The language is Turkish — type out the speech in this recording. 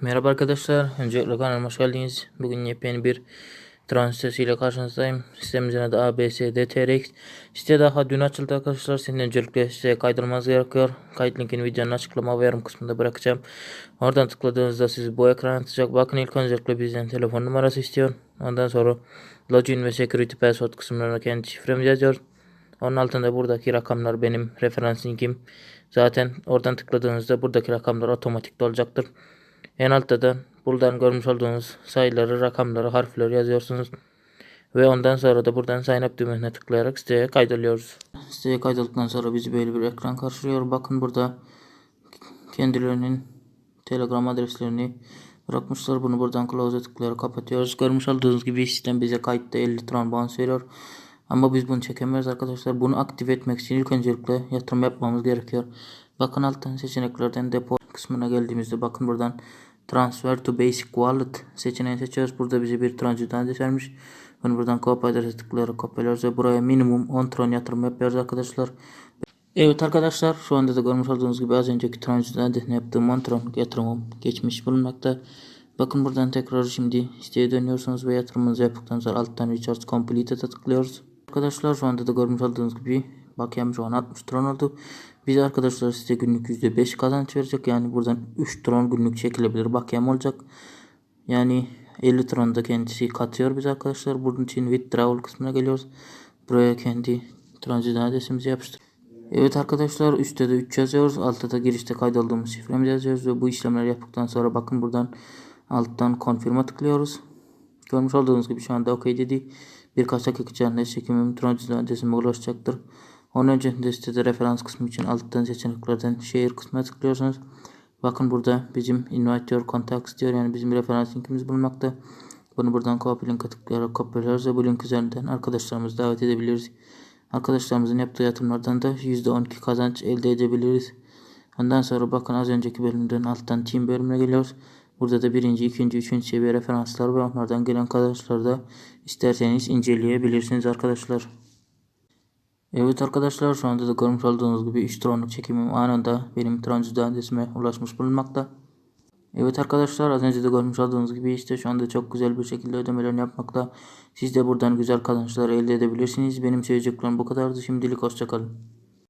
Merhaba arkadaşlar. Öncelikle kanalıma hoş geldiniz. Bugün yepyeni bir trans sitesiyle karşınızdayım. Sitemizin adı ABSDTRX. Site daha dün açıldı arkadaşlar. Sizin öncelikle siteye kaydolmanız gerekiyor. Kayıt linkini videonun açıklama ve yorum kısmında bırakacağım. Oradan tıkladığınızda sizi bu ekran atacak. Bakın ilk öncelikle bizden telefon numarası istiyor. Ondan sonra login ve security password kısımlarına kendi şifremizi yazıyoruz. Onun altında buradaki rakamlar benim referans linkim. Zaten oradan tıkladığınızda buradaki rakamlar otomatik olacaktır. En altta da buradan görmüş olduğunuz sayıları, rakamları, harfleri yazıyorsunuz. Ve ondan sonra da buradan sign up düğmesine tıklayarak siteye kaydoluyoruz. Siteye kaydolduktan sonra bizi böyle bir ekran karşılıyor. Bakın burada kendilerinin Telegram adreslerini bırakmışlar. Bunu buradan close'a tıklayarak kapatıyoruz. Görmüş olduğunuz gibi sistem bize kayıtta 50 tron bounce veriyor. Ama biz bunu çekemiyoruz arkadaşlar. Bunu aktive etmek için ilk öncelikle yatırım yapmamız gerekiyor. Bakın alttan seçeneklerden depo kısmına geldiğimizde bakın buradan transfer to basic wallet seçeneğini seçiyoruz. Burada bize bir transfer adres vermiş. Bunu buradan adrese tıklayarak kopyalıyoruz ve buraya minimum 10 tron yatırım yapıyoruz arkadaşlar. Evet arkadaşlar şu anda da görmüş olduğunuz gibi az önceki transfer adresine yaptığım 10 tron yatırımım geçmiş bulunmakta. Bakın buradan tekrar şimdi siteye dönüyorsunuz ve yatırımınızı yaptıktan sonra alttan recharge complete'e tıklıyoruz. Arkadaşlar şu anda da görmüş olduğunuz gibi bakiyem şu an 60 tron oldu. Biz arkadaşlar size günlük %5 kazanç verecek. Yani buradan 3 tron günlük çekilebilir bakiyem olacak. Yani 50 tron da kendisi katıyor biz arkadaşlar. Bunun için withdrawal kısmına geliyoruz. Buraya kendi transit adresimizi yapıştır. Evet arkadaşlar üstte de 3 yazıyoruz. Altta da girişte kaydolduğumuz şifremizi yazıyoruz ve bu işlemleri yaptıktan sonra bakın buradan alttan confirm'a tıklıyoruz. Görmüş olduğunuz gibi şu anda OK dedi. Birkaç dakika içerisinde çekimim transit adresime ulaşacaktır. Onun öncesinde sitede referans kısmı için alttan seçeneklerden share kısmına tıklıyorsunuz. Bakın burada bizim invite your contacts diyor. Yani bizim referans linkimiz bulunmakta. Bunu buradan copy link'e tıklayarak kopyalıyoruz ve bu link üzerinden arkadaşlarımızı davet edebiliriz. Arkadaşlarımızın yaptığı yatırımlardan da %12 kazanç elde edebiliriz. Ondan sonra bakın az önceki bölümden alttan team bölümüne geliyoruz. Burada da birinci, ikinci, üçüncü seviye referanslar ve onlardan gelen kazançları da isterseniz inceleyebilirsiniz arkadaşlar. Evet arkadaşlar şu anda da görmüş olduğunuz gibi 3 tronluk çekimim anında benim transit adresime ulaşmış bulunmakta. Evet arkadaşlar az önce de görmüş olduğunuz gibi işte şu anda çok güzel bir şekilde ödemelerini yapmakta. Siz de buradan güzel kazançlar elde edebilirsiniz. Benim söyleyeceklerim bu kadardı. Şimdilik hoşçakalın.